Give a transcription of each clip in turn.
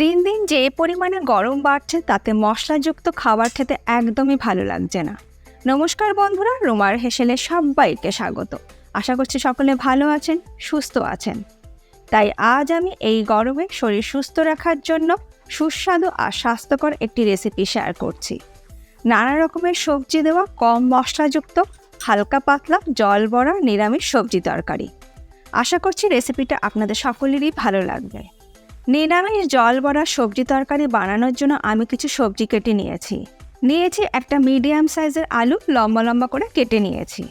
দিন দিন যে পরিমাণে গরম বাড়ছে, তাতে মশলাযুক্ত খাবার খেতে একদমই ভালো লাগছে না। নমস্কার বন্ধুরা, রুমার হেসেলে সবাইকে স্বাগত। আশা করছি সকলে ভালো আছেন, সুস্থ আছেন। তাই আজ আমি এই গরমে শরীর সুস্থ রাখার জন্য সুস্বাদু আর স্বাস্থ্যকর একটি রেসিপি শেয়ার করছি। নানা রকমের সবজি দেওয়া, কম মশলাযুক্ত, হালকা পাতলা, জল বড়া নিরামিষ সবজি তরকারি। আশা করছি রেসিপিটা আপনাদের সকলেরই ভালো লাগবে। নিরামিষ জল বড়া সবজি তরকারি বানানোর জন্য আমি কিছু সবজি কেটে নিয়েছি। নিয়েছি একটা মিডিয়াম সাইজের আলু লম্বা লম্বা করে কেটে নিয়েছি।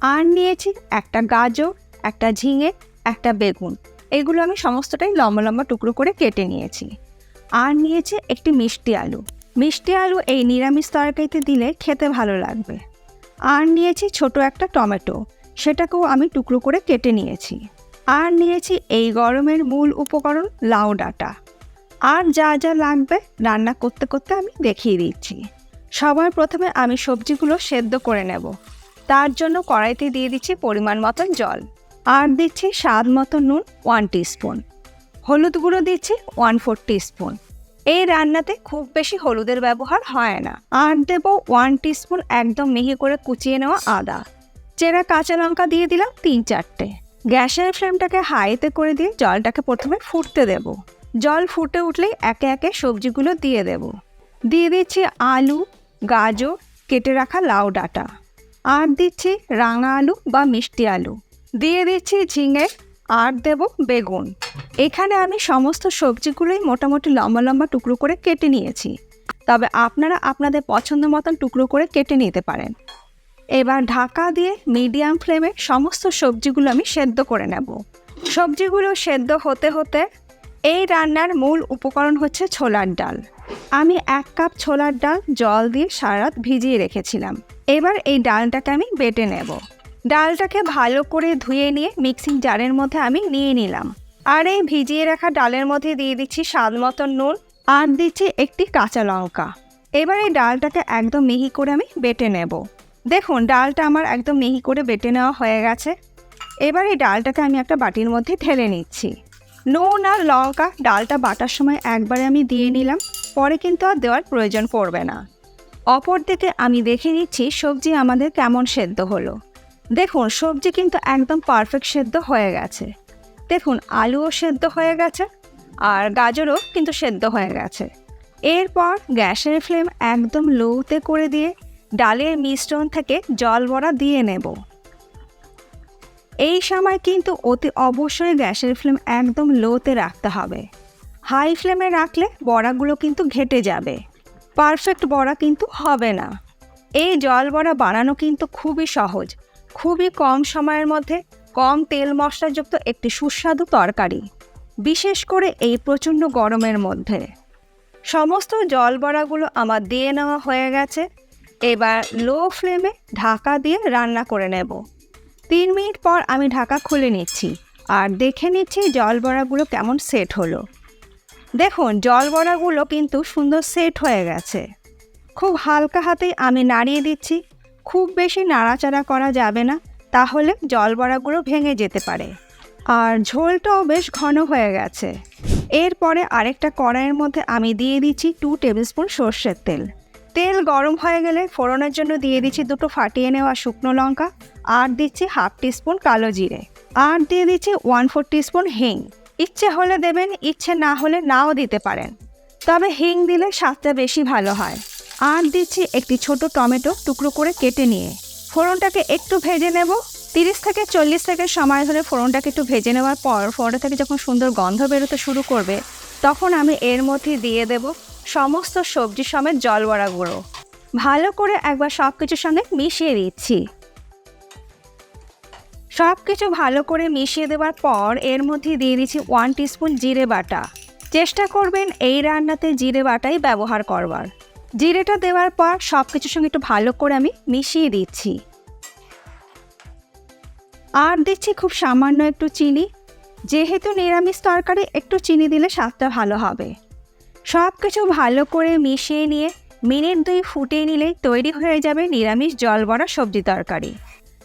আর নিয়েছি একটা গাজর, একটা ঝিঙে, একটা বেগুন। এগুলো আমি সমস্তটাই লম্বা লম্বা টুকরো করে কেটে নিয়েছি। আর নিয়েছি একটি মিষ্টি আলু। মিষ্টি আলু এই নিরামিষ তরকারিতে দিলে খেতে ভালো লাগবে। আর নিয়েছি ছোট একটা টমেটো। সেটাকেও আমি টুকরো করে কেটে নিয়েছি। আর নিয়েছি এই গরমের মূল উপকরণ লাউ ডাঁটা। আর যা যা লাগবে রান্না করতে করতে আমি দেখিয়ে দিচ্ছি। সবার প্রথমে আমি সবজিগুলো সেদ্ধ করে নেব। তার জন্য কড়াইতে দিয়ে দিচ্ছি পরিমাণ মতন জল। আর দিচ্ছি স্বাদ মতো নুন ওয়ান টিস্পুন। হলুদ গুঁড়ো দিচ্ছি ওয়ান ফোর টিস্পুন। এই রান্নাতে খুব বেশি হলুদের ব্যবহার হয় না। আর দেবো ওয়ান টিস্পুন একদম মিহি করে কুচিয়ে নেওয়া আদা। চেরা কাঁচা লঙ্কা দিয়ে দিলাম তিন চারটে। গ্যাসের ফ্লেমটাকে হাইতে করে দিয়ে জলটাকে প্রথমে ফুটতে দেব। জল ফুটে উঠলেই একে একে সবজিগুলো দিয়ে দেব। দিয়ে দিচ্ছি আলু, গাজর, কেটে রাখা লাউ ডাঁটা। আর দিচ্ছি রাঙা আলু বা মিষ্টি আলু। দিয়ে দিচ্ছি ঝিঙে, আর দেব বেগুন। এখানে আমি সমস্ত সবজিগুলোই মোটামুটি লম্বা লম্বা টুকরো করে কেটে নিয়েছি। তবে আপনারা আপনাদের পছন্দ মতন টুকরো করে কেটে নিতে পারেন। এবার ঢাকা দিয়ে মিডিয়াম ফ্লেমে সমস্ত সবজিগুলো আমি সেদ্ধ করে নেব। সবজিগুলো সেদ্ধ হতে হতে এই রান্নার মূল উপকরণ হচ্ছে ছোলার ডাল। আমি এক কাপ ছোলার ডাল জল দিয়ে সারা রাত ভিজিয়ে রেখেছিলাম। এবার এই ডালটাকে আমি বেটে নেব। ডালটাকে ভালো করে ধুয়ে নিয়ে মিক্সিং জারের মধ্যে আমি নিয়ে নিলাম। আর এই ভিজিয়ে রাখা ডালের মধ্যে দিয়ে দিচ্ছি স্বাদ মতন নুন আর দিচ্ছি একটি কাঁচা লঙ্কা। এবার এই ডালটাকে একদম মিহি করে আমি বেটে নেব। দেখুন, ডালটা আমার একদম মিহি করে বেটে নেওয়া হয়ে গেছে। এবার এই ডালটাকে আমি একটা বাটির মধ্যে ঢেলে নিচ্ছি। নুন আর লঙ্কা ডালটা বাটার সময় একবারে আমি দিয়ে নিলাম, পরে কিন্তু আর দেওয়ার প্রয়োজন পড়বে না। অপর দিকে আমি দেখে নিচ্ছি সবজি আমাদের কেমন সেদ্ধ হলো। দেখুন, সবজি কিন্তু একদম পারফেক্ট সেদ্ধ হয়ে গেছে। দেখুন, আলুও সেদ্ধ হয়ে গেছে আর গাজরও কিন্তু সেদ্ধ হয়ে গেছে। এরপর গ্যাসের ফ্লেম একদম লোতে করে দিয়ে ডালের মিশ্রণ থেকে জল বড়া দিয়ে নেব। এই সময় কিন্তু অতি অবশ্যই গ্যাসের ফ্লেম একদম লোতে রাখতে হবে। হাই ফ্লেমে রাখলে বড়াগুলো কিন্তু ঘেটে যাবে। পারফেক্ট বড়া কিন্তু হবে না। এই জল বড়া বানানো কিন্তু খুবই সহজ। খুবই কম সময়ের মধ্যে কম তেল মশলাযুক্ত একটি সুস্বাদু তরকারি, বিশেষ করে এই প্রচণ্ড গরমের মধ্যে। সমস্ত জল বড়াগুলো আমার দিয়ে নেওয়া হয়ে গেছে। এবার লো ফ্লেমে ঢাকা দিয়ে রান্না করে নেব। তিন মিনিট পর আমি ঢাকা খুলে নিচ্ছি আর দেখে নিচ্ছি জল বড়াগুলো কেমন সেট হলো। দেখুন জল বড়াগুলো কিন্তু সুন্দর সেট হয়ে গেছে। খুব হালকা হাতেই আমি নাড়িয়ে দিচ্ছি। খুব বেশি নাড়াচাড়া করা যাবে না, তাহলে জল বড়াগুলো ভেঙে যেতে পারে। আর ঝোলটাও বেশ ঘন হয়ে গেছে। এরপরে আরেকটা কড়াইয়ের মধ্যে আমি দিয়ে দিচ্ছি টু টেবিলস্পুন সর্ষের তেল। তেল গরম হয়ে গেলে ফোড়নের জন্য দিয়ে দিচ্ছি দুটো ফাটিয়ে নেওয়া শুকনো লঙ্কা, আর দিচ্ছি হাফ টিস্পুন কালো জিরে। আর দিয়ে দিচ্ছি ওয়ান ফোর টিস্পুন হিং। ইচ্ছে হলে দেবেন, ইচ্ছে না হলে নাও দিতে পারেন। তবে হিং দিলে স্বাদটা বেশি ভালো হয়। আর দিচ্ছি একটি ছোট টমেটো টুকরো করে কেটে নিয়ে। ফোড়নটাকে একটু ভেজে নেব। তিরিশ থেকে চল্লিশ সেকেন্ড সময় ধরে ফোড়নটাকে একটু ভেজে নেওয়ার পর ফোড়নটা থেকে যখন সুন্দর গন্ধ বেরোতে শুরু করবে, তখন আমি এর মধ্যে দিয়ে দেব সমস্ত সবজি সমেত জল বড়া গুঁড়ো। ভালো করে একবার সব কিছুর সঙ্গে মিশিয়ে দিচ্ছি। সব কিছু ভালো করে মিশিয়ে দেওয়ার পর এর মধ্যে দিয়ে দিচ্ছি ওয়ান টিস্পুন জিরে বাটা। চেষ্টা করবেন এই রান্নাতে জিরে বাটাই ব্যবহার করবার। জিরেটা দেওয়ার পর সব কিছুর সঙ্গে একটু ভালো করে আমি মিশিয়ে দিচ্ছি। আর দিচ্ছি খুব সামান্য একটু চিনি। যেহেতু নিরামিষ তরকারি একটু চিনি দিলে স্বাদটা ভালো হবে। সব কিছু ভালো করে মিশিয়ে নিয়ে মিনিট দুই ফুটিয়ে নিলেই তৈরি হয়ে যাবে নিরামিষ জল বড়া সবজি তরকারি।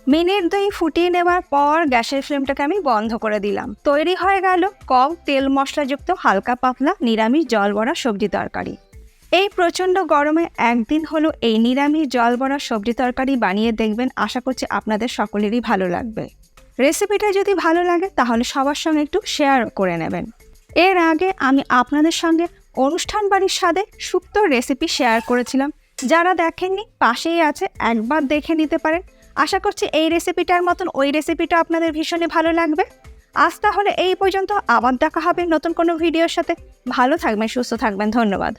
মিনিট দুই ফুটিয়ে নেওয়ার পর গ্যাসের ফ্লেমটাকে আমি বন্ধ করে দিলাম। তৈরি হয়ে গেল কম তেল মশলাযুক্ত হালকা পাতলা নিরামিষ জল বড়া সবজি তরকারি। এই প্রচণ্ড গরমে একদিন হলো এই নিরামিষ জল বড়া সবজি তরকারি বানিয়ে দেখবেন আশা করছি আপনাদের সকলেরই ভালো লাগবে। রেসিপিটা যদি ভালো লাগে তাহলে সবার সঙ্গে একটু শেয়ার করে নেবেন। এর আগে আমি আপনাদের সঙ্গে অনুষ্ঠান বাড়ির স্বাদে সুপ্ত রেসিপি শেয়ার করেছিলাম। যারা দেখেননি, পাশেই আছে, একবার দেখে নিতে পারেন। আশা করছি এই রেসিপিটার মতন ওই রেসিপিটা আপনাদের ভীষণই ভালো লাগবে। আজ তাহলে এই পর্যন্ত, আবার দেখা হবে নতুন কোনো ভিডিওর সাথে। ভালো থাকবেন, সুস্থ থাকবেন, ধন্যবাদ।